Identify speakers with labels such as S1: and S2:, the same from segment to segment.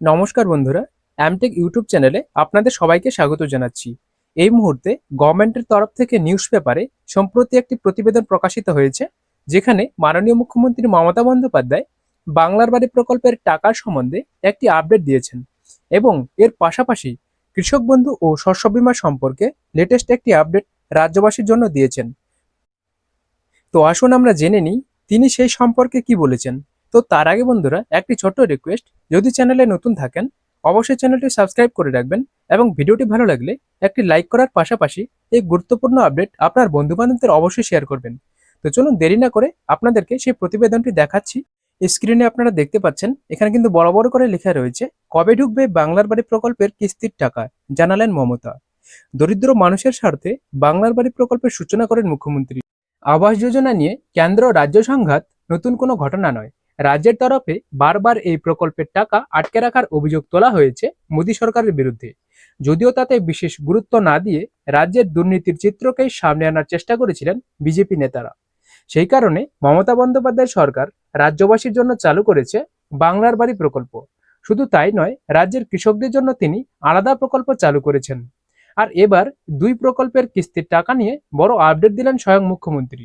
S1: নমস্কার বন্ধুরা Amtech YouTube চ্যানেলে আপনাদের সবাইকে স্বাগত জানাচ্ছি। এই মুহূর্তে গভর্নমেন্টের তরফ থেকে নিউজ পেপারে সম্প্রতি একটি প্রতিবেদন প্রকাশিত হয়েছে, যেখানে মাননীয় মুখ্যমন্ত্রী মমতা বন্দ্যোপাধ্যায় বাংলার বাড়ি প্রকল্পের টাকার সম্বন্ধে একটি আপডেট দিয়েছেন এবং এর পাশাপাশি কৃষক বন্ধু ও শস্য বীমা সম্পর্কে লেটেস্ট একটি আপডেট রাজ্যবাসীর জন্য দিয়েছেন। তো আসুন আমরা জেনে নিই, তিনি সেই সম্পর্কে কি বলেছেন। তো তার আগে বন্ধুরা, একটি ছোট্ট রিকোয়েস্ট যদি চ্যানেলে নতুন থাকেন, অবশ্যই চ্যানেলটি সাবস্ক্রাইব করে রাখবেন এবং ভিডিওটি ভালো লাগলে একটি লাইক করার পাশাপাশি এই গুরুত্বপূর্ণ আপডেট আপনার বন্ধু বান্ধবদের অবশ্যই শেয়ার করবেন। তো চলুন দেরি না করে আপনাদেরকে সেই প্রতিবেদনটি দেখাচ্ছি। স্ক্রিনে আপনারা দেখতে পাচ্ছেন, এখানে কিন্তু বড় বড় করে লেখা রয়েছে, কবে ঢুকবে বাংলার বাড়ি প্রকল্পের কিস্তির টাকা? জানালেন মমতা। দরিদ্র মানুষের স্বার্থে বাংলার বাড়ি প্রকল্পের সূচনা করেন মুখ্যমন্ত্রী। আবাস যোজনা নিয়ে কেন্দ্র রাজ্য সংঘাত নতুন কোনো ঘটনা নয়। রাজ্যের তরফে বারবার এই প্রকল্পের টাকা আটকে রাখার অভিযোগ তোলা হয়েছে মোদী সরকারের বিরুদ্ধে। যদিও তাতে বিশেষ গুরুত্ব না দিয়ে রাজ্যের দুর্নীতির চিত্রকেই সামনে আনার চেষ্টা করেছিলেন বিজেপি নেতারা। সেই কারণে মমতা বন্দ্যোপাধ্যায় সরকার রাজ্যবাসীর জন্য চালু করেছে বাংলার বাড়ি প্রকল্প। শুধু তাই নয়, রাজ্যের কৃষকদের জন্য তিনি আলাদা প্রকল্প চালু করেছেন। আর এবার দুই প্রকল্পের কিস্তির টাকা নিয়ে বড় আপডেট দিলেন স্বয়ং মুখ্যমন্ত্রী।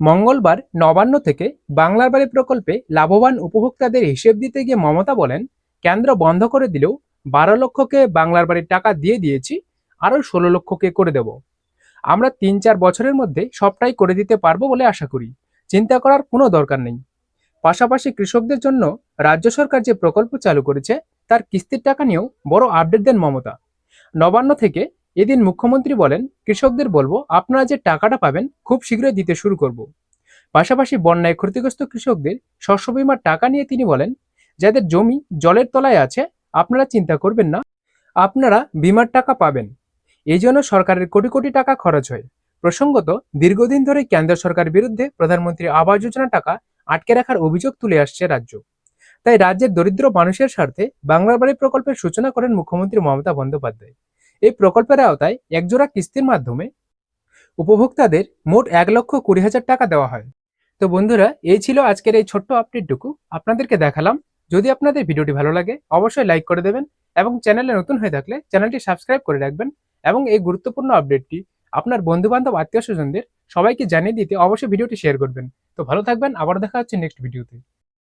S1: মঙ্গলবার নবান্ন থেকে বাংলার বাড়ি প্রকল্পে লাভবান উপভোক্তাদের হিসেব দিতে গিয়ে মমতা বলেন, কেন্দ্র বন্ধ করে দিলেও বারো লক্ষকে বাংলার বাড়ির টাকা দিয়ে দিয়েছি, আরও ষোলো লক্ষকে করে দেব। আমরা তিন চার বছরের মধ্যে সবটাই করে দিতে পারব বলে আশা করি। চিন্তা করার কোনো দরকার নেই। পাশাপাশি কৃষকদের জন্য রাজ্য সরকার যে প্রকল্প চালু করেছে, তার কিস্তির টাকা নিয়েও বড় আপডেট দেন মমতা। নবান্ন থেকে এদিন মুখ্যমন্ত্রী বলেন, কৃষকদের বলব, আপনারা যে টাকাটা পাবেন, খুব শীঘ্রই দিতে শুরু করব। পাশাপাশি বন্যায় ক্ষতিগ্রস্ত কৃষকদের শস্য বীমার টাকা নিয়ে তিনি বলেন, যাদের জমি জলের তলায় আছে, আপনারা চিন্তা করবেন না, আপনারা বিমার টাকা পাবেন। এই জন্য সরকারের কোটি কোটি টাকা খরচ হয়। প্রসঙ্গত, দীর্ঘদিন ধরে কেন্দ্র সরকার বিরুদ্ধে প্রধানমন্ত্রী আবাস যোজনা টাকা আটকে রাখার অভিযোগ তুলে আসছে রাজ্য। তাই রাজ্যের দরিদ্র মানুষের স্বার্থে বাংলার বাড়ি প্রকল্পের সূচনা করেন মুখ্যমন্ত্রী মমতা বন্দ্যোপাধ্যায়। এই প্রকল্পের আওতায় একজোড়া কিস্তির মাধ্যমে উপভোক্তাদের মোট এক লক্ষ কুড়ি হাজার টাকা দেওয়া হয়। তো বন্ধুরা, এই ছিল আজকের এই ছোট্ট আপডেটটুকু। আপনাদেরকে দেখালাম। যদি আপনাদের ভিডিওটি ভালো লাগে, অবশ্যই লাইক করে দেবেন এবং চ্যানেলে নতুন হয়ে থাকলে চ্যানেলটি সাবস্ক্রাইব করে রাখবেন এবং এই গুরুত্বপূর্ণ আপডেটটি আপনার বন্ধু বান্ধব আত্মীয় স্বজনদের সবাইকে জানিয়ে দিতে অবশ্যই ভিডিওটি শেয়ার করবেন। তো ভালো থাকবেন, আবার দেখা হচ্ছে নেক্সট ভিডিওতে।